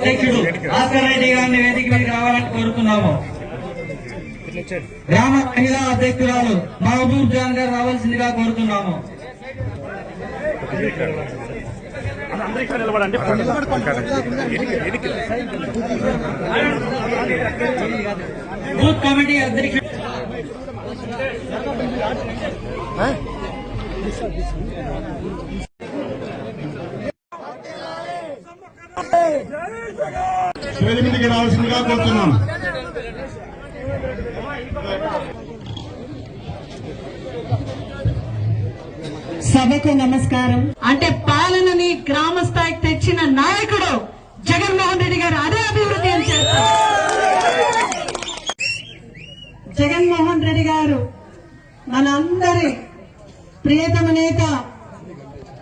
అధ్యక్షుడు భాస్కర్ రెడ్డి గారిని వేదిక మీద రావాలని కోరుతున్నాము. గ్రామ మహిళా అధ్యక్షురాలు మహబూబ్ జాన్ గారు రావాల్సిందిగా కోరుతున్నాము. అందరూ నిలబడండి బూత్ కమిటీ అధ్యక్షుడు వేది మీదకి రావాల్సిందిగా సభకు నమస్కారం. అంటే పాలనని గ్రామ స్థాయికి తెచ్చిన నాయకుడు జగన్మోహన్ రెడ్డి గారు అదే అభివృద్ధి అని చేస్తారు జగన్మోహన్ రెడ్డి గారు మనందరి ప్రియతమ నేత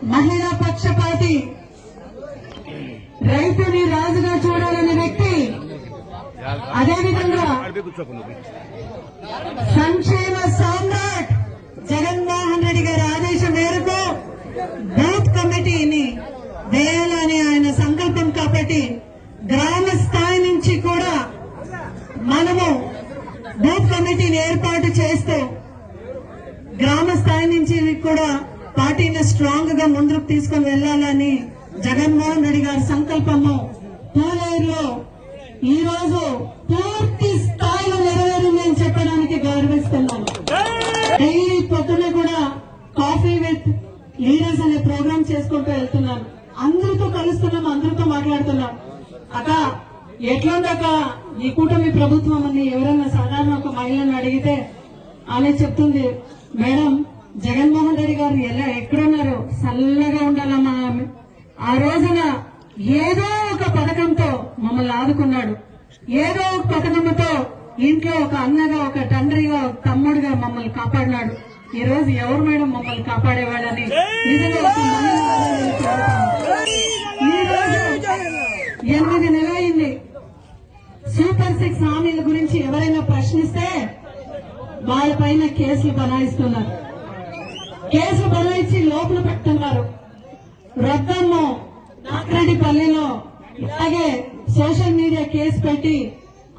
మహిళా పక్షపాతి రైతుని రాజుగా చూడాలనే వ్యక్తి. అదేవిధంగా సంక్షేమ సామ్రాట్ జగన్మోహన్ రెడ్డి గారి ఆదేశం మేరకు బూత్ కమిటీని వేయాలని ఆయన సంకల్పం కాబట్టి గ్రామ స్థాయి నుంచి కూడా మనము బూత్ కమిటీని ఏర్పాటు చేస్తూ గ్రామ స్థాయి నుంచి కూడా పార్టీని స్ట్రాంగ్గా ముందుకు తీసుకుని వెళ్ళాలని జగన్మోహన్ రెడ్డి గారి సంకల్పము పూలేరులో ఈ రోజు పూర్తి స్థాయిలో నెరవేరిందని చెప్పడానికి గౌరవిస్తున్నాను. డైలీ పొద్దున కూడా కాఫీ విత్ లీడర్స్ అనే ప్రోగ్రామ్ చేసుకుంటూ వెళ్తున్నాను. అందరితో కలుస్తున్నాం అందరితో మాట్లాడుతున్నాం. అక్క ఎట్లుందక్క ఈ కూటమి ప్రభుత్వం అని ఎవరైనా సాధారణ ఒక మహిళను అడిగితే ఆమె చెప్తుంది మేడం జగన్మోహన్ రెడ్డి గారు ఎలా ఎక్కడున్నారు? చల్లగా ఉండాలి ఆ రోజున ఏదో ఒక పథకంతో మమ్మల్ని ఆదుకున్నాడు. ఏదో ఒక పథకంతో ఇంట్లో ఒక అన్నగా ఒక తండ్రిగా ఒక తమ్ముడుగా మమ్మల్ని కాపాడినాడు. ఈ రోజు ఎవరు మేడం మమ్మల్ని కాపాడేవాడని ఎనిమిది నెల అయింది సూపర్ సిక్స్ హామీల గురించి ఎవరైనా ప్రశ్నిస్తే వాళ్ళ పైన కేసులు బనాయిస్తున్నారు. కేసులు బనాయించి లోపల పెడుతున్నారు రద్దమ్మ నాగిరెడ్డిపల్లిలో ఇలాగే సోషల్ మీడియా కేసు పెట్టి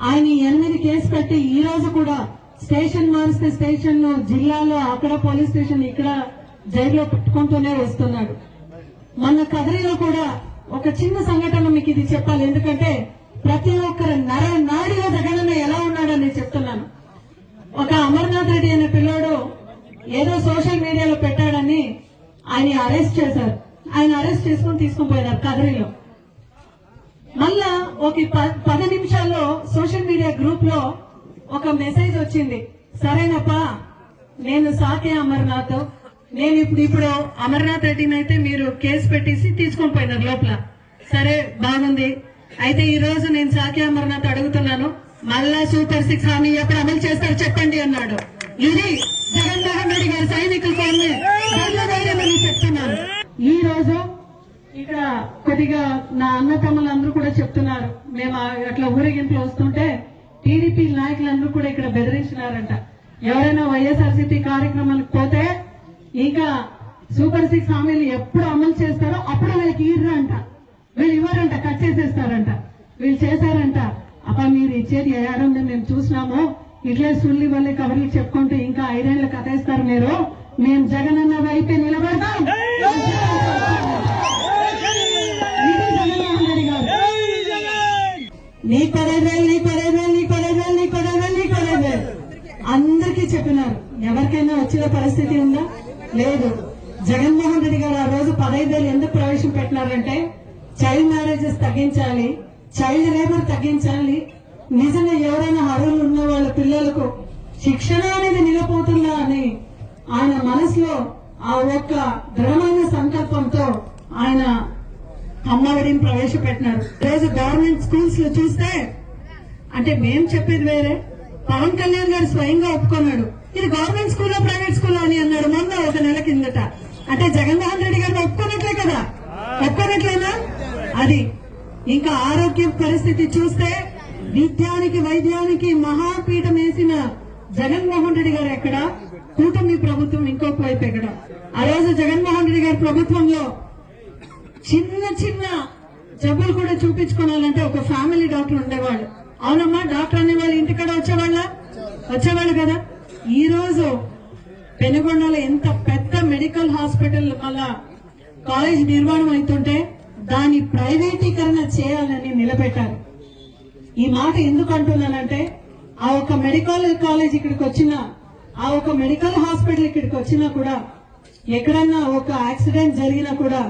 ఆయన ఎనిమిది కేసు పెట్టి ఈ రోజు కూడా స్టేషన్ మారిస్తే స్టేషన్ జిల్లాలో అక్కడ పోలీస్ స్టేషన్ ఇక్కడ జైల్లో పెట్టుకుంటూనే వస్తున్నాడు. మన కదిరిలో కూడా ఒక చిన్న సంఘటన మీకు ఇది చెప్పాలి. ఎందుకంటే ప్రతి ఒక్కరు నర నాడిలో జగనన్న ఎలా ఉన్నాడని చెప్తున్నాను. ఒక అమర్నాథ్ రెడ్డి అనే పిల్లోడు ఏదో సోషల్ మీడియాలో పెట్టాడని ఆయన అరెస్ట్ చేశారు. ఆయన అరెస్ట్ చేసుకుని తీసుకుని పోయినారు కదిరిలో. మళ్ళా ఒక పది నిమిషాల్లో సోషల్ మీడియా గ్రూప్లో ఒక మెసేజ్ వచ్చింది. సరేనప్పా నేను సాకే అమర్నాథ్ నేను ఇప్పుడు ఇప్పుడు అమర్నాథ్ రెడ్డిని అయితే మీరు కేసు పెట్టేసి తీసుకొని పోయినారు లోపల. సరే బాగుంది. అయితే ఈ రోజు నేను సాకే అమర్నాథ్ అడుగుతున్నాను. మళ్ళా సూపర్ సిక్స్ హామీ ఎప్పుడు అమలు చేస్తారు చెప్పండి అన్నాడు. ఇది జగన్మోహన్ రెడ్డి గారి సైనికుల కొన్ని చెప్తున్నాను. ఈ రోజు ఇక్కడ కొద్దిగా నా అన్న తమ్ములందరూ కూడా చెప్తున్నారు. మేము అట్లా ఊరేగింపులు వస్తుంటే టీడీపీ నాయకులందరూ కూడా ఇక్కడ బెదిరించినారంట. ఎవరైనా వైఎస్ఆర్సీపీ కార్యక్రమాలకు పోతే ఇంకా సూపర్ సిక్స్ హామీలు ఎప్పుడు అమలు చేస్తారో అప్పుడు వీళ్ళకి ఇర్రు అంట వీళ్ళు ఇవ్వరంట కట్ చేసేస్తారంట. వీళ్ళు చేశారంట. అప్ప మీరు ఇచ్చేది ఏడాది మేము చూసినాము. ఇట్లే సుల్లి వల్లి కబుర్లు చెప్పుకుంటూ ఇంకా ఐదేళ్ళు కథేస్తారు మీరు. మేము జగనన్న వైపే నిలబడతాం. ఇది జగన్మోహన్ రెడ్డి గారు నీ పదహైదు వేలు నీ పదహైదు వేలు నీ పదహైదు వేలు నీ పదహైదు వేలు నీ పదహైదు వేలు అందరికీ చెప్పినారు. ఎవరికైనా వచ్చిన పరిస్థితి ఉందా? లేదు. జగన్మోహన్ రెడ్డి గారు ఆ రోజు పదహైదు వేలు ఎందుకు ప్రవేశపెట్టినారంటే చైల్డ్ మ్యారేజెస్ తగ్గించాలి చైల్డ్ లేబర్ తగ్గించాలి. నిజంగా ఎవరైనా అర్హులు ఉన్న వాళ్ళ పిల్లలకు శిక్షణ అనేది నిలబోతుందా అని ఆయన మనసులో ఆ ఒక్క దృఢమైన సంకల్పంతో ఆయన అమ్మఒడిని ప్రవేశపెట్టినారు. రోజు గవర్నమెంట్ స్కూల్స్లో చూస్తే అంటే మేం చెప్పేది వేరే. పవన్ కళ్యాణ్ గారు స్వయంగా ఒప్పుకున్నాడు. ఇది గవర్నమెంట్ స్కూల్లో ప్రైవేట్ స్కూల్లో అని అన్నాడు. మొన్న ఒక నెల కిందట. అంటే జగన్మోహన్ రెడ్డి గారిని ఒప్పుకున్నట్లే కదా? ఒప్పుకున్నట్లేనా? అది ఇంకా ఆరోగ్య పరిస్థితి చూస్తే విద్యానికి వైద్యానికి మహాపీఠం వేసిన జగన్మోహన్ రెడ్డి గారు ఎక్కడ? కూటమి ప్రభుత్వం ఇంకొక వైపు ఎక్కడ ఆ రోజు జగన్మోహన్ రెడ్డి గారి ప్రభుత్వంలో చిన్న చిన్న జబ్బులు కూడా చూపించుకోవాలంటే ఒక ఫ్యామిలీ డాక్టర్ ఉండేవాళ్ళు. అవునమ్మా డాక్టర్ అనేవాళ్ళు ఇంటికాడ వచ్చేవాళ్ళ? వచ్చేవాళ్ళు కదా. ఈ రోజు పెనుగొండలో ఎంత పెద్ద మెడికల్ హాస్పిటల్ మళ్ళా కాలేజ్ నిర్మాణం అవుతుంటే దాని ప్రైవేటీకరణ చేయాలని నిలబెట్టారు. ఈ మాట ఎందుకు అంటున్నానంటే ఆ ఒక మెడికల్ కాలేజ్ ఇక్కడికి వచ్చిన ఆ ఒక మెడికల్ హాస్పిటల్ ఇక్కడికి వచ్చినా కూడా ఎక్కడన్నా ఒక యాక్సిడెంట్ జరిగినా కూడా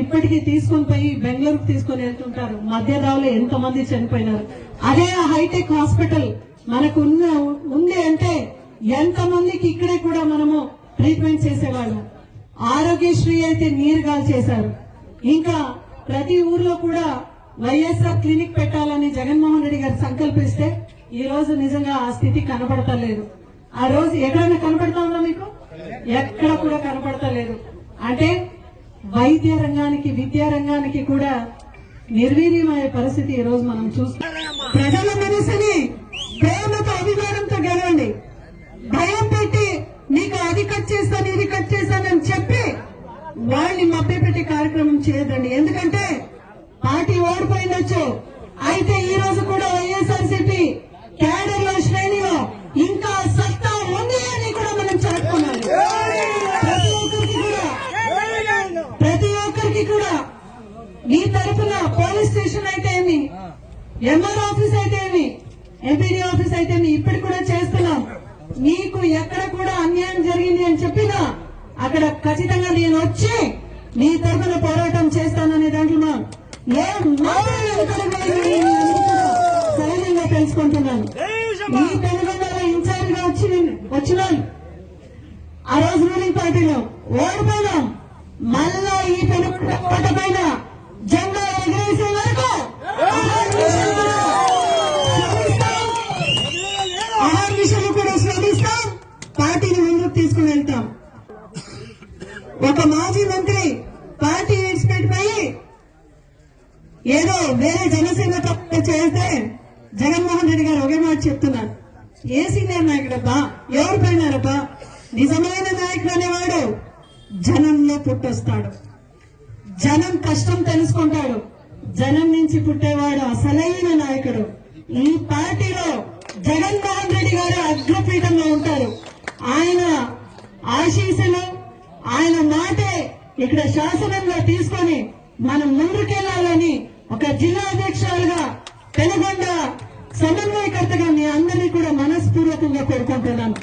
ఇప్పటికీ తీసుకొని పోయి బెంగళూరుకు తీసుకొని వెళ్తుంటారు. మధ్య దావలో ఎంత మంది చనిపోయినారు. అదే ఆ హైటెక్ హాస్పిటల్ మనకు ఉన్న ఉంది అంటే ఎంత మందికి ఇక్కడే కూడా మనము ట్రీట్మెంట్ చేసేవాళ్ళం. ఆరోగ్యశ్రీ అయితే నీరుగా చేశారు. ఇంకా ప్రతి ఊర్లో కూడా వైఎస్ఆర్ క్లినిక్ పెట్టాలని జగన్మోహన్ రెడ్డి గారు సంకల్పిస్తే ఈ రోజు నిజంగా ఆ స్థితి కనబడతలేదు ఆ రోజు ఎక్కడైనా కనపడతా ఉందా మీకు? ఎక్కడ కూడా కనపడతలేదు. అంటే వైద్య రంగానికి విద్యా రంగానికి కూడా నిర్వీర్యమయ్యే పరిస్థితి ఈ రోజు మనం చూస్తాం. ప్రజల మనసుని ప్రేమతో అభిమానంతో గెలవండి. భయం పెట్టి నీకు అది కట్ చేస్తాను ఇది కట్ చేస్తానని చెప్పి వాళ్ళని మభ్యపెట్టే కార్యక్రమం చేయదండి ఎందుకంటే పార్టీ ఓడిపోయిండొచ్చు. అయితే ఈ రోజు కూడా వైఎస్ ఎంఆర్ ఆఫీస్ అయితే ఏమి ఎంపీడీ ఆఫీస్ అయితే ఏమి ఇప్పుడు కూడా చేస్తున్నాం. మీకు ఎక్కడ కూడా అన్యాయం జరిగింది అని చెప్పినా అక్కడ ఖచ్చితంగా నేను వచ్చి మీ తరఫున పోరాటం చేస్తాననే దాంట్లో ఏ సహజంగా తెలుసుకుంటున్నాను ఈ పెనుగొండలో ఇన్ఛార్జ్గా వచ్చి వచ్చినాను. ఆ రోజు రూలింగ్ పార్టీలో ఓడిపోయినాం. మళ్ళా ఈ పైన జెండా పార్టీని ముందుకు తీసుకుని వెళ్తాం. ఒక మాజీ మంత్రి పార్టీ విడిచిపెట్టిపోయి ఏదో వేరే జనసేన తప్ప చేస్తే జగన్మోహన్ రెడ్డి గారు ఒకే మాట చెప్తున్నారు. ఏ సీనియర్ నాయకుడబ్బా ఎవరు పోయినారబ్బా? నిజమైన నాయకుడు అనేవాడు జనంలో పుట్టొస్తాడు. జనం కష్టం తెలుసుకుంటాడు. జనం నుంచి పుట్టేవాడు అసలైన నాయకుడు. ఈ పార్టీలో జగన్మోహన్ రెడ్డి గారు అగ్రపీఠంలో ఉంటారు. ఆయన ఆశీస్సులు ఆయన మాటే ఇక్కడ శాసనంలో తీసుకొని మనం ముందుకెళ్ళాలని ఒక జిల్లా అధ్యక్షురాలుగా పెనుగొండ సమన్వయకర్తగా మీ అందరినీ కూడా మనస్పూర్వకంగా కోరుకుంటున్నాను.